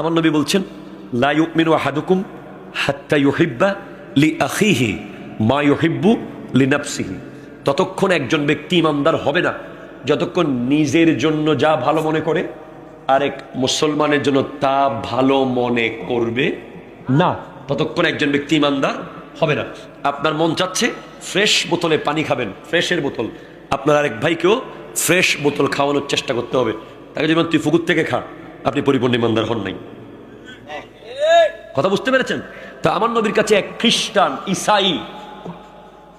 আমার নবী বলছেন, লা ইউমিনু আহাদুকুম হাত্তা ইউহিব্বা লি মা ইউহিব্বু লি ততক্ষণ একজন ব্যক্তি ইমানদার হবে না। যতক্ষণ নিজের জন্য যা ভালো মনে করে, আরেক মুসলমানের জন্য তা ভালো মনে করবে না। ততক্ষণ একজন ব্যক্তি ইমানদার হবে না। আপনার মন চাচ্ছে, ফ্রেশ বোতলে পানি খাবেন, ফ্রেশের বোতল। আপনার আরেক ভাইকেও ফ্রেশ বোতল খাওয়ানোর চেষ্টা করতে হবে। তাকে যেমন তুই ফুকুর থেকে খা। আপনি পরিপূর্ণ ইমানদার হন নাই। কথা বুঝতে পেরেছেন? তা আমার নবীর কাছে এক খ্রিস্টান, ইসাই,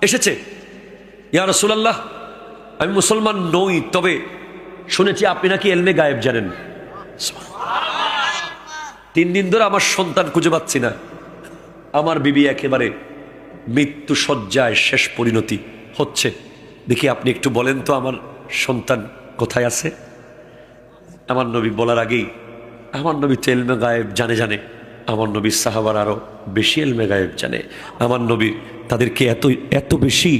এসেছে। ইয়া রসুলাল্লাহ, আমি মুসলমান নই, তবে শুনেছি আপনি নাকি এলমে গায়েব জানেন। তিন দিন ধরে আমার সন্তান খুঁজে পাচ্ছি না। আমার বিবি একেবারে মৃত্যু সজ্জায় শেষ পরিণতি হচ্ছে। দেখি আপনি একটু বলেন তো আমার সন্তান কোথায় আছে? আমার নবী বলার আগেই, আমার নবী তো এলমে গায়েব জানে জানে, আমার নবীর সাহাবার আরও বেশি এলমে গায়েব জানে। আমার নবী তাদেরকে এত এত বেশি,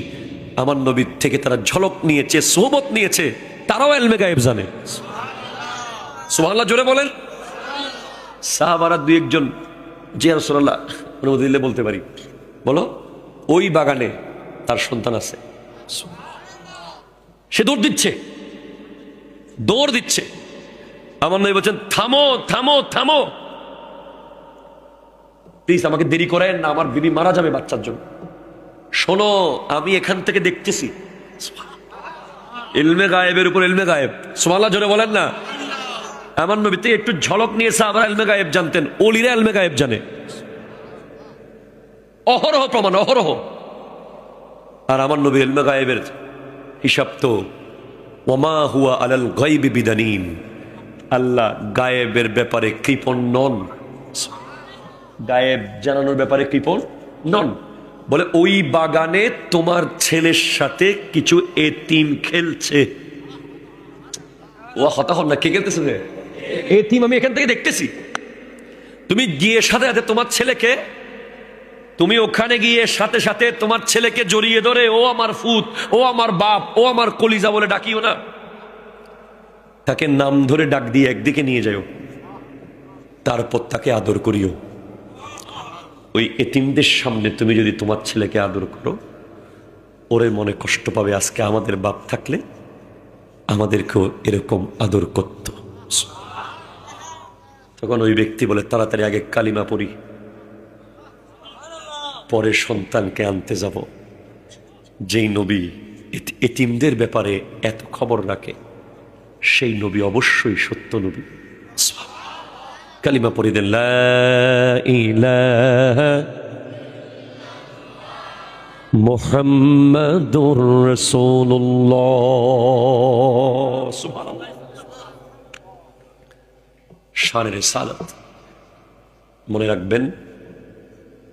আমার নবীর থেকে তারা ঝলক নিয়েছে, সোহবত নিয়েছে, তারাও এলমে গায়েব জানে। সুবহানাল্লাহ। জোরে বলেন। সাহাবারা দুই একজন জিয়া রসোল্লাহ অনুমতি দিলে বলতে পারি। বলো, ওই বাগানে তার সন্তান আছে। সে দৌড় দিচ্ছে। দৌড় দিচ্ছে। আমার নয় বলছেন, থামো থামো থামো। প্লিজ আমাকে দেরি করেন না, আমার বিবি মারা যাবে বাচ্চার জন্য। শোনো, আমি এখান থেকে দেখতেছি। ইলমে গায়েবের উপর ইলমে গায়েব। সোমাল্লা জোরে বলেন না। আমার নবীতে একটু ঝলক নিয়েছে, আবার এলমে গায়েব জানতেন। অলিরা এলমে গায়েব জানে। অহরহ প্রমাণ, অহরহ। আর আমার নবী এলমে গায়েবের হিসাব তো, ওমা হুয়া আলাল গাইবি বিদানীন। আল্লাহ গায়েবের ব্যাপারে কৃপণ নন। গায়েব জানানোর ব্যাপারে কৃপণ নন। বলে, ওই বাগানে তোমার ছেলের সাথে কিছু এতিম খেলছে। ও হতাহত না, কে খেলতেছে এতিম আমি এখান থেকে দেখতেছি। তুমি গিয়ে সাথে সাথে তোমার ছেলেকে, তুমি ওখানে গিয়ে সাথে সাথে তোমার ছেলেকে জড়িয়ে ধরে, ও আমার ফুত, ও আমার বাপ, ও আমার কলিজা বলে ডাকিও না। তাকে নাম ধরে ডাক দিয়ে একদিকে নিয়ে যাও তারপর তাকে আদর করিও। ওই এতিমদের সামনে তুমি যদি তোমার ছেলেকে আদর করো, ওরে মনে কষ্ট পাবে আজকে আমাদের বাপ থাকলে, আমাদেরকেও এরকম আদর করত। তখন ওই ব্যক্তি বলে, তাড়াতাড়ি আগে কালিমা পড়ি, পরে সন্তানকে আনতে যাব। যেই নবী এতি- এতিমদের ব্যাপারে এত খবর রাখে। সেই নবী অবশ্যই সত্য নবী। কালিমা পড়ি দেন রাসূলুল্লাহ। সুবহানাল্লাহ। শানের সালাত মনে রাখবেন,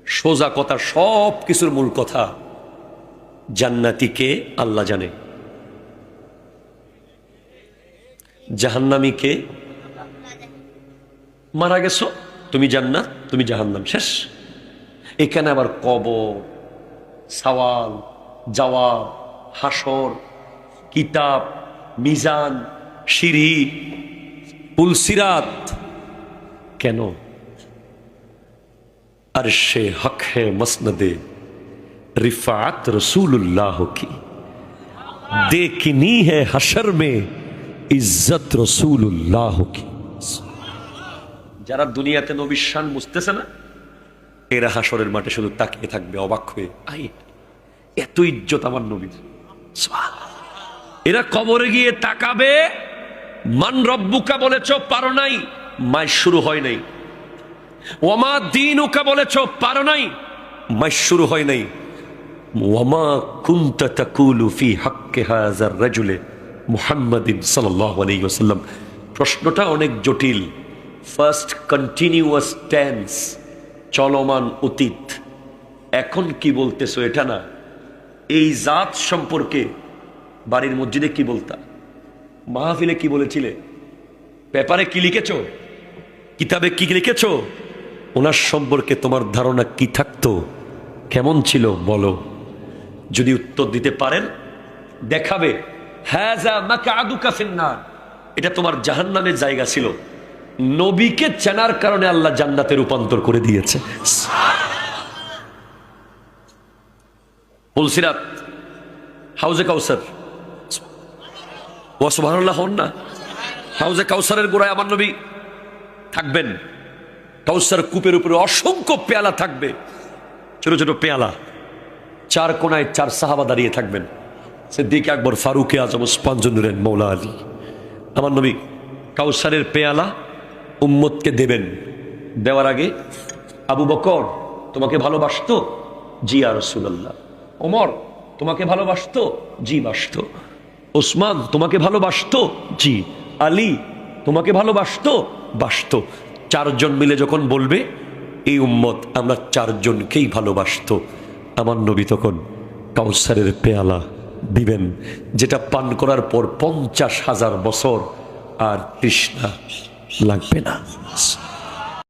সোজা কথা সব কিছুর মূল কথা জান্নাতিকে আল্লাহ জানে। জাহান্নামীকে মারা গেছো তুমি জান্নাত তুমি জাহান্নাম শেষ এখানে আবার কবর সওয়াল জবাব হাসর কিতাব মিজান সিঁড়ি পুলসিরাত কেন আর সে হক হে মসনদে रिफात रसूलुल्लाह की देखनी है हशर में ইজ্জত রসুল্লাহ যারা দুনিয়াতে নবীর শান বুঝতেছে না, এরা হাসরের মাঠে শুধু তাকিয়ে থাকবে, অবাক হয়ে এত ইজ্জত আমার নবীর। এরা কবরে গিয়ে তাকাবে, মান রব্বুকা বলেছ, পারো নাই। মাই শুরু হয় নাই। ওমা দিন ওকা বলেছ, পারো নাই। মাই শুরু হয় নাই। ওয়ামা কুনতা তাকুলু ফি হাক্কে হাযার রাজুলে। মুহাম্মাদিন সাল্লাল্লাহু আলাইহি ওয়াসাল্লাম। প্রশ্নটা অনেক জটিল। ফার্স্ট কন্টিনিউয়াস টেন্স চলমান অতীত। এখন কি বলতেছো এটা না? এই জাত সম্পর্কে বাড়ির মসজিদে কি বলতা? মাহফিলে কি বলেছিলে? পেপারে কি লিখেছ? কিতাবে কি লিখেছ? ওনার সম্পর্কে তোমার ধারণা কি থাকতো? কেমন ছিল বলো? যদি উত্তর দিতে পারেন, দেখাবে। হ্যাঁ এটা তোমার জাহান্নামের জায়গা ছিল। নবীকে চেনার কারণে আল্লাহ জান্নাতে রূপান্তর করে দিয়েছে। পুলসিরাত হাউজে কাউসার। ও সুবহানাল্লাহ হন না। হাউজে কাউসারের গোড়ায় আমার নবী থাকবেন। কাউসার কূপের উপরে অসংখ্য পেয়ালা থাকবে। ছোট ছোট পেয়ালা। চার কোনায় চার সাহাবা দাঁড়িয়ে থাকবেন। সিদ্দিক আকবর ফারুকে আজম স্পঞ্জনুরেন মৌলা আলী। আমার নবী কাউসারের পেয়ালা উম্মতকে দেবেন। দেওয়ার আগে আবু বকর, তোমাকে ভালোবাসত? জি আর রসুল্লাহ ওমর, তোমাকে ভালোবাসত? জি বাসতো। ওসমান, তোমাকে ভালোবাসত? জি। আলী, তোমাকে ভালোবাসত? বাসতো। চারজন মিলে যখন বলবে, এই উম্মত আমরা চারজনকেই ভালোবাসত। আমার নবী তখন কাউসারের পেয়ালা দিবেন যেটা পান করার পর পঞ্চাশ হাজার বছর আর তৃষ্ণা লাগবে না।